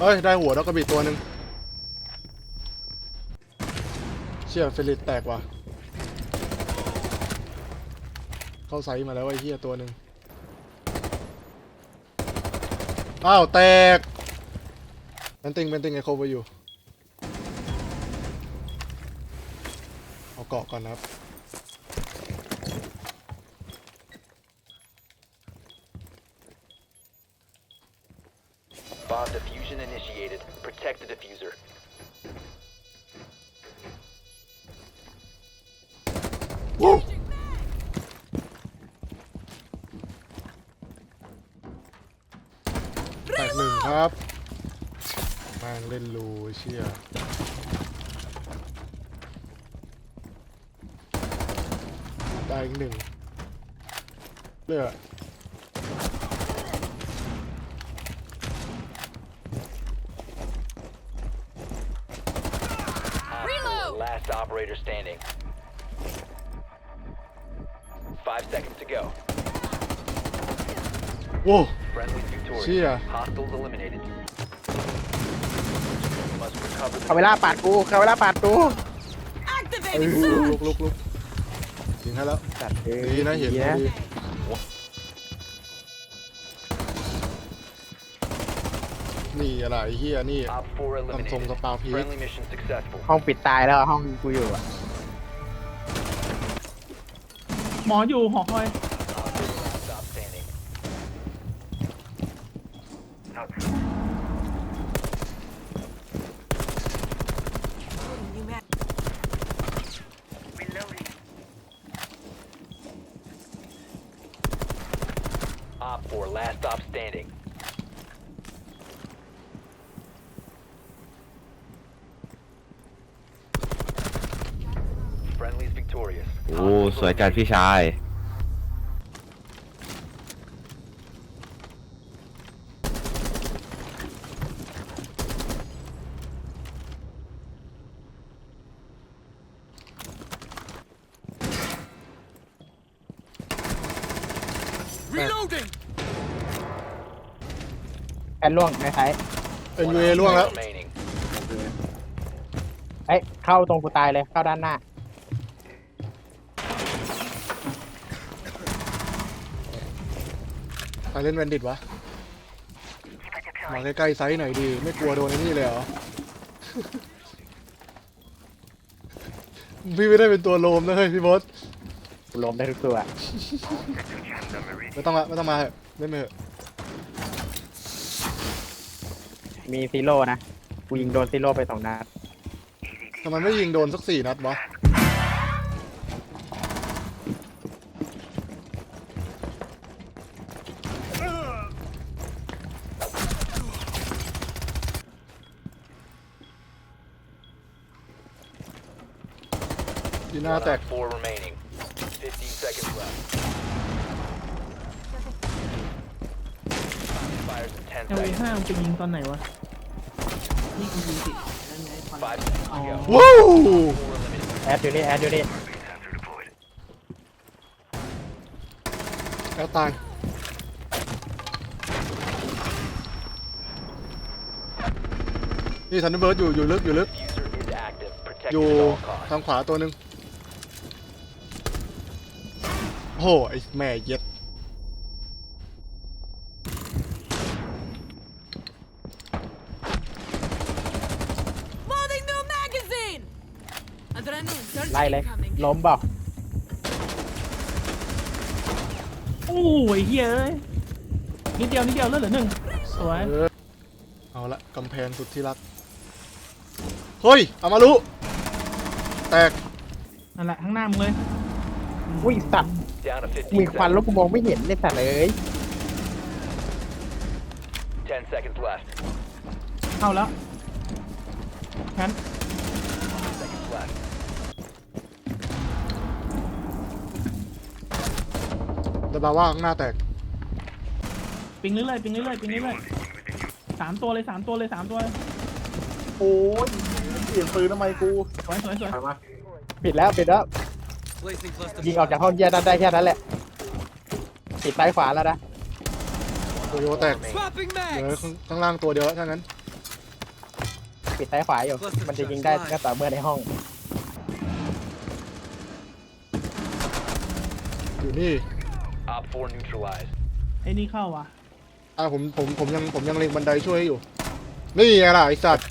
เอ้ย ได้หัวแล้วก็บีตัวหนึ่งเชี่ยเฟลิตแตกว่ะ เข้าไซส์มาแล้วไอ้เหี้ยตัวหนึ่งอ้าว แตกแมนติงแมนติงไอโคไปอยู่ เอาเกาะก่อนนะครับ Protect the diffuser. แตกหนึ่งครับแม่งเล่นรูเชี่ยตายอีกหนึ่งเลือด last operator standing. Five seconds to go. โอ้ Friendly victorious. Sia. Hostiles eliminated. Must recover the เขาเวลาปาดกูเขาเวลาปาดกู เอ้ยลุกลุกลุกยิงให้แล้ว สัตว์เอ้ย ดีนะเห็นพอดี นี่อะไรเฮียนี่ Op 4ทำทรง eliminated. สปาวพีค Friendly mission successful. ห้องปิดตายแล้วห้องกูอยู่อะหมออยู่หอคอย Op four, last stop standing. Op 4, last stop standing. Friendly's victorious. โอ้ สวยจัดพี่ชายแอนล่วงในไซส์เอ็นยูเอล่วงแล้ว Remaining. เอ้ยเข้าตรงกูตายเลยเข้าด้านหน้า เล่นแวนดิตวะ มาใกล้ๆไซส์หน่อยดี ไม่กลัวโดนไอ้นี่เลยเหรอ พี่ไม่ได้เป็นตัวโลมนะเฮ้ยพี่บอสกูล้มได้ทุกตัว ไม่ต้องละไม่ต้องมาเถอะเล่นไปเถอะมีซีโร่นะ กูยิงโดนซีโร่ไปสองนัด ทำไมไม่ยิงโดนสักสี่นัดวะ ดีหน้า One แตก on four remaining. 15 seconds left. Fires in 10เอล seconds. ห้ามันไปยิงตอนไหนวะ นี่กูยิงติด Five seconds to go. ว้าว Four eliminated. แอดอยู่นี่แอดอยู่นี่แล้วตายนี่ทันเบิร์ดอยู่อยู่ลึกอยู่ลึก Diffuser is active. Protect อยู่ it at all costs. ทางขวาตัวหนึ่ง โอ้โหไอ้แม่เย็ด Loading new magazine! Adrenaline surge ไล่เลย incoming. ล้มเปล่าโอ้ยเฮ้ยเอ้ยนิดเดียวนิดเดียวเลือดเหลือหนึ่งสวยเออเอาละกำแพงสุดที่รักเฮ้ยเอามาลุแตกนั่นแหละข้างหน้ามึงเลยอุ้ยสัตว์ Down to มี 15ควันแล้ว seconds. กูมองไม่เห็นเลยสัตว์เลย 10 seconds left. เข้าแล้วงั้น Seconds left. แต่บาว่าข้างหน้าแตกปิงเรื่อยๆปิงเรื่อยๆปิงเรื่อยๆสามตัวเลยสามตัวเลยสามตัวเลยโอ้ยเปลี่ยนปืนทำไมกูสวยสวยสวยปิดแล้วปิดแล้ว ยิงออกจากห้องแยกนั้นได้แค่นั้นแหละปิดซ้ายขวาแล้วนะโยโยแตก Remaining. เหลือข้างข้างล่างตัวเดียวแล้วถ้างั้นปิดซ้ายขวาอยู่ มันจะยิงได้ก็ต่อเมื่อในห้อง อยู่นี่ Op 4 neutralized. ไอ้นี่เข้าวะอะผมผมผมยังผมยังเล็งบันไดช่วยให้อยู่ นี่ไงล่ะไอสัตว์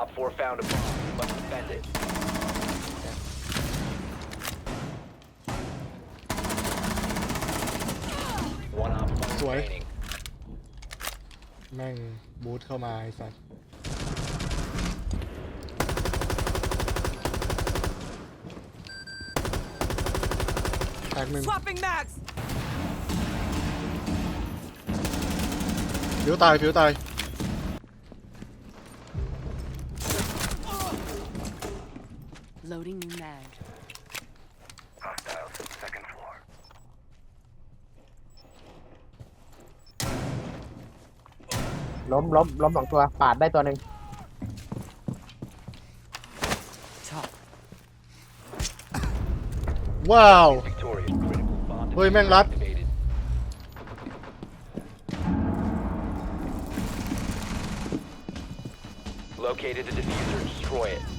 Op 4 found a bomb. Must defend it. One op 4 Swear. remaining. แม่งบูทเข้ามาไอสัตว์แตกหนึ่ง Swapping mags. ผิวตายผิวตาย Loading new mag. ล้มล้มล้มสองตัว ปาดได้ตัวหนึ่ง ว้าว Victorious. Critical bomb เฮ้ยแม่งรัด activated. Located the diffuser. Destroy it.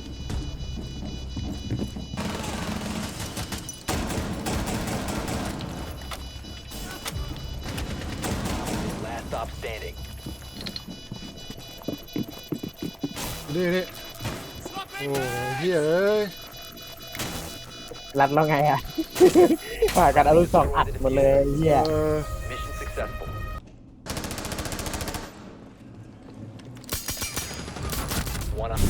นี่นี่โอ้ยเฮ้ยเอ้ยรัดแล้วไงอะปาดกันเอาลูกสองอัดหมดเลยเฮียเออ Mission successful. One up.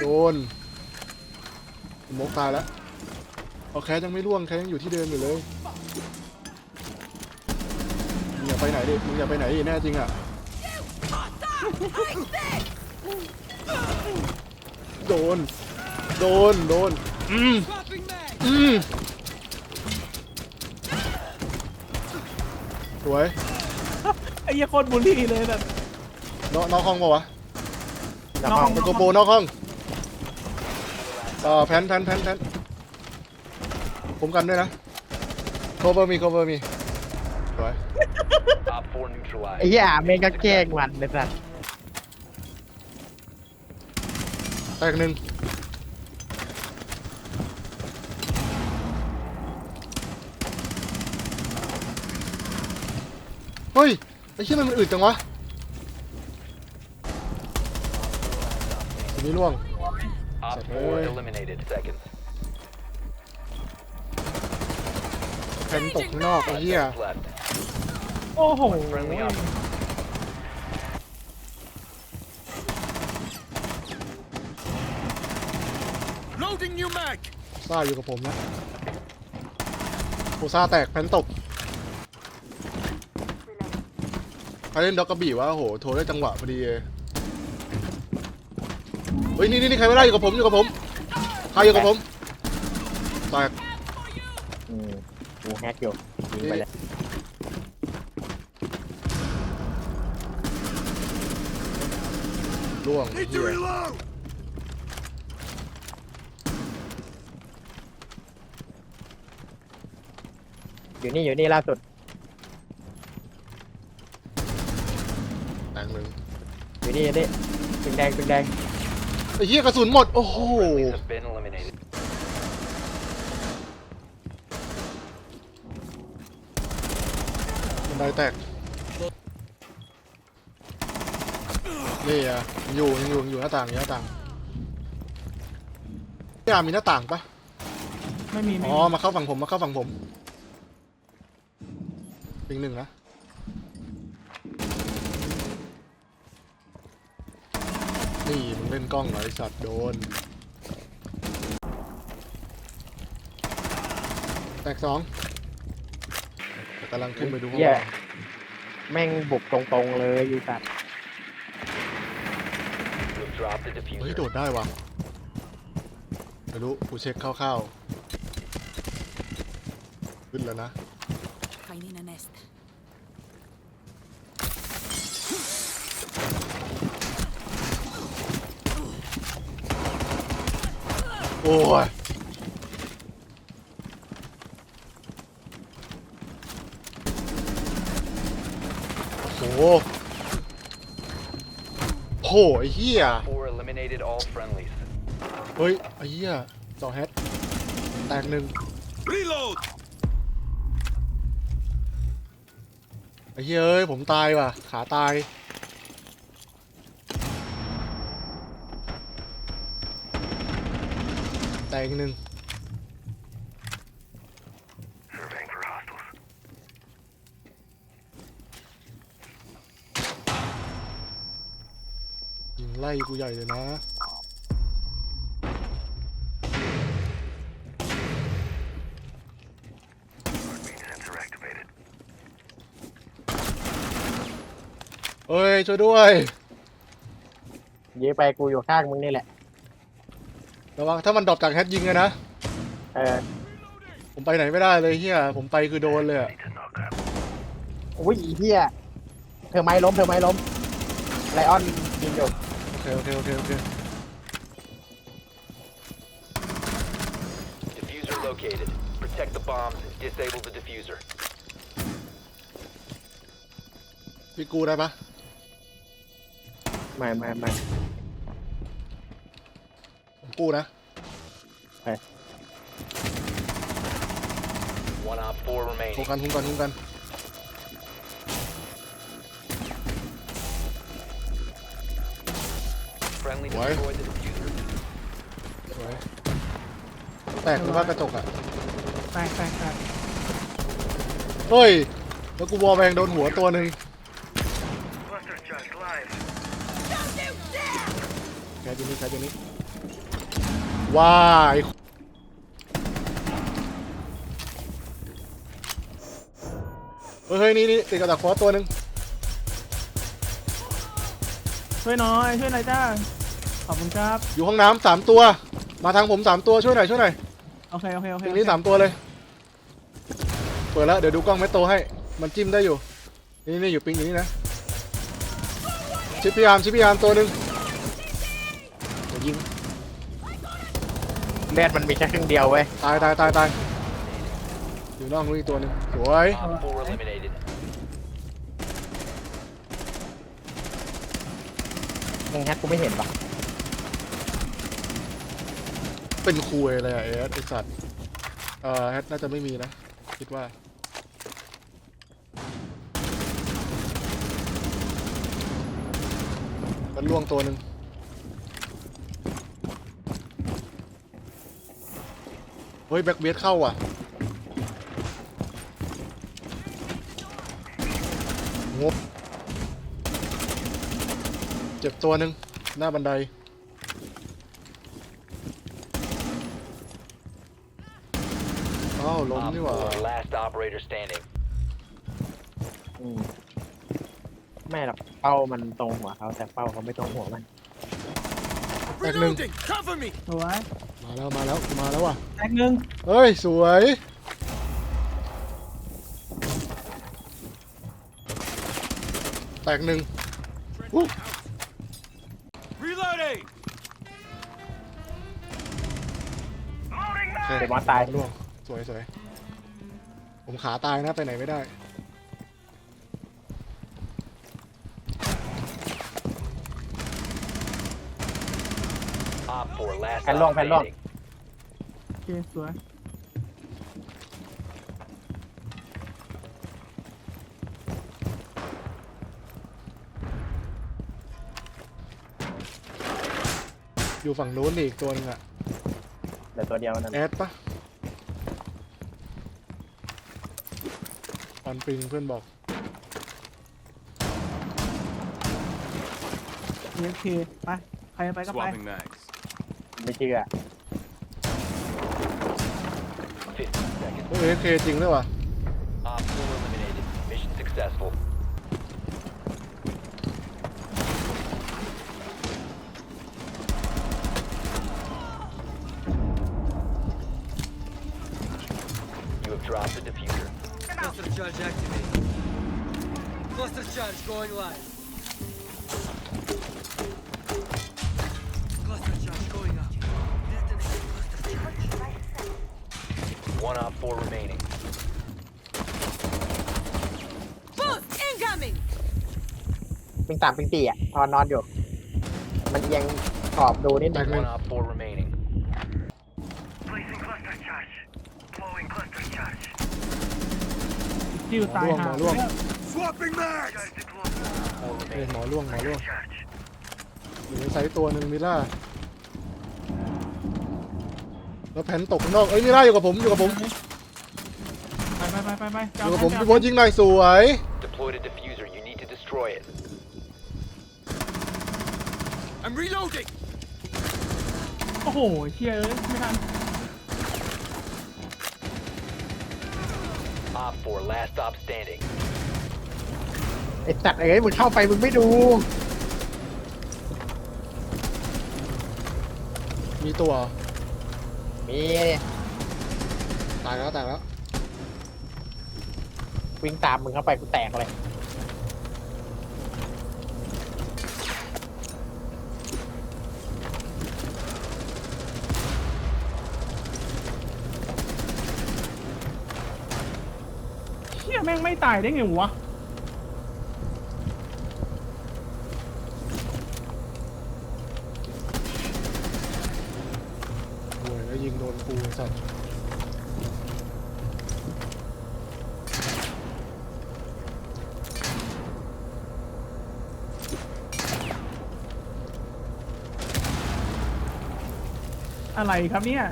โดนมกตายแล้วเอาแคสยังไม่ร่วงแคสยังอยู่ที่เดิมอยู่เลย ไปไหนดิมึงอย่าไปไหนดิแน่จริงอะโดน โดน โดน อืม อืม สวยไอ้เหี้ยโคตรบูลลี่เลยแบบนอกนอกห้องปะวะแล้วห้องเป็นโกโปรนอกห้องเอ่อแพนแพนแพนแพนผมกันด้วยนะ cover มี cover มีสวย Op 4 neutralized. ไอ้เหี้ยเมงก็แกล้งมันเลยสัสแตกหนึ่งเฮ้ยไอ้เชี่ยมันอึดจังวะทีนี้ล่วง Op 4 Hey. eliminated. Seconds. แผ่นตกข้างนอกไอ้เหี้ย Seconds left. โอ้โห Friendly op. ซ่าอยู่กับผมนะโอซ่าแตกแผ่นตกใครเล่นด็อกกระบี่วะโอ้โห โทรได้จังหวะพอดีเลยเฮ้ย นี่นี่นี่ใครไม่ได้อยู่กับผมอยู่กับผม ใครอยู่กับผม แตก อืมกูแฮกอยู่ยิงไปเลย ล่วงไอ้เหี้ยอยู่นี่อยู่นี่ล่าสุด แตกหนึ่งอยู่นี่อยู่นี่ตึงแดงตึงแดงไอ้เหี้ยกระสุนหมด โอ้โห Friendlies have been eliminated. บันไดแตก นี่อะอยู่ยังอยู่ยังอยู่หน้าต่างอยู่หน้าต่างพี่อาร์มมีหน้าต่างปะไม่มีไม่อ๋อ มีมาเข้าฝั่งผม มาเข้าฝั่งผมปิงหนึ่งนะ นี่มึงเล่นกล้องเหรอไอสัตว์โดน แตกสองแต่กำลังขึ้นไปดูข้างเหี้บยนแม่งบุกตรงๆเลยอยู่สัส Drop the เฮ้ย diffuser. โดดได้วะไม่รู้กูเช็คคร่าวๆขึ้นแล้วนะ Finding a nest. โอ้ย โอ้โห โหไอ้เหี้ย Four eliminated all friendlies. เฮ้ยไอ้เหี้ยสองแฮตแตกหนึ่ง Reload! ไอ้เหี้ยเอ้ยผมตายว่ะ ขาตาย แตกอีกหนึ่งยิง ไล่กูใหญ่เลยนะ เฮ้ย ช่วยด้วยยิงไปกูอยู่ข้างมึงนี่แหละ ระวังถ้ามันดรอปจากแฮตยิงเลยนะ เออผมไปไหนไม่ได้เลยเฮียผมไปคือโดนเลยอะอุ้ยอีเหี้ยเธอไม้ล้มเธอไม้ล้มไลออนยิงอยู่โอ เคโอเคโอเคโอเค Diffuser located. Protect the bombs. Disable the diffuser. พี่กูได้ปะ ไม่ไม่ไม่ ผมกู้นะ One op four คุ้ม remaining. กันคุ้มกันคุ้มกัน Friendly Why? destroyed the diffuser. สวยแตกหรือว่ากระจกอะแตกแตกแตกเฮ้ย แล้วกูวอลแบงโดนหัวตัวหนึ่งแคทอยู่นี่แคทอยู่นี่ว้าย เฮ้ยเฮ้ยนี่นี่ติดกับดักฟอสตัวหนึ่งช่วยหน่อยช่วยหน่อยจ้า ขอบคุณครับอยู่ห้องน้ำสามตัว มาทางผมสามตัวช่วยหน่อยช่วยหน่อยโอเคโอเคโอเคตรงนี้สามตัวเลย เปิดแล้วเดี๋ยวดูกล้องเมตโตให้ มันจิ้มได้อยู่ นี่นี่อยู่ปิงอยู่นี่นะชิปพยายามชิปพยายามตัวหนึ่งเดี๋ยวยิงเลือดมันมีแค่ครึ่งเดียวเว้ยตายตายตายตายอยู่นอกนู้นอีกตัวหนึ่งสวย Op four eliminated. มึงแฮกกูไม่เห็นปะ เป็นคุยเลยอะเอสไอสัตว์เอ่อแฮทน่าจะไม่มีนะ คิดว่า มันล่วงตัวหนึ่งเฮ้ย แบ็กเบียดเข้าว่ะงบเจ็บตัวหนึ่งหน้าบันได อ้าวล้ม Op นี่หว่า four, last operator standing. อืมไม่หรอกเป้ามันตรงหัวเขาแต่เป้าเขาไม่ตรงหัวมันแตกหนึ่ง Reloading! Cover me! สวยมาแล้วมาแล้วมาแล้วว่ะแตกหนึ่งเฮ้ย สวย แตกหนึ่งอู้ Reloading! โอเคเดมอนตายล่วง สวยสวยผมขาตายนะ ไปไหนไม่ได้ Op four, last แผ่นล่วง op แผ่นล่วง standing. โอเคสวยอยู่ฝั่งนู้นอีกตัวหนึงอะเหลือตัวเดียวนั่นแอดปะ ปันปิงเพื่อนบอกโอเคไปใครจะไปก็ไป Swapping mags. ไม่เชื่อ15 seconds. โอ้ยเคจริงด้วยว่ะ going live. Cluster charge going up. Detonating cluster charge. One op four remaining. Boost incoming! ปิงตามปิงตีอะนอนนอนอยู่ มันเอียงขอบดูนิดนึง One op four remaining. Placing cluster charge. Blowing cluster charge. จิ้วตายหาหมอร่วง Swapping mags! Charge deployed. Four เอ้ย remaining. หมอล่วงหมอล่วง Charge. อยู่ในไซต์ตัวหนึ่งมิล่าแล้วแผ่นตกข้างนอกเอ้ยมิล่าอยู่กับผมอยู่กับผมไปไปไปไปไปอเจ้ายู่กับแทผมนพี่โบทยิงหน่อยสวย Deployed a diffuser. You need to destroy it. I'm reloading! โอ้โหเชี่ยเอ้ยไม่ทัน Op four, last stop standing. ไอ้สัตว์เอ้ยมึงเข้าไปมึงไม่ดู มีตัวมีตายแล้วตายแล้ววิ่งตามมึงเข้าไปกูแตกเลยเชี่ยแม่งไม่ตายได้ไงวะ โวยแล้วยิงโดนกูไอ้สัตว์ อะไรครับเนี่ย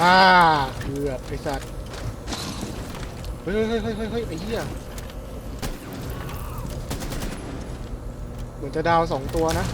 น่าเกือบไอ้สัตว์ เฮ้ยเฮ้ยเฮ้ยเฮ้ยเฮ้ยไอ้เหี้ยเหมือนจะดาวสองตัวนะ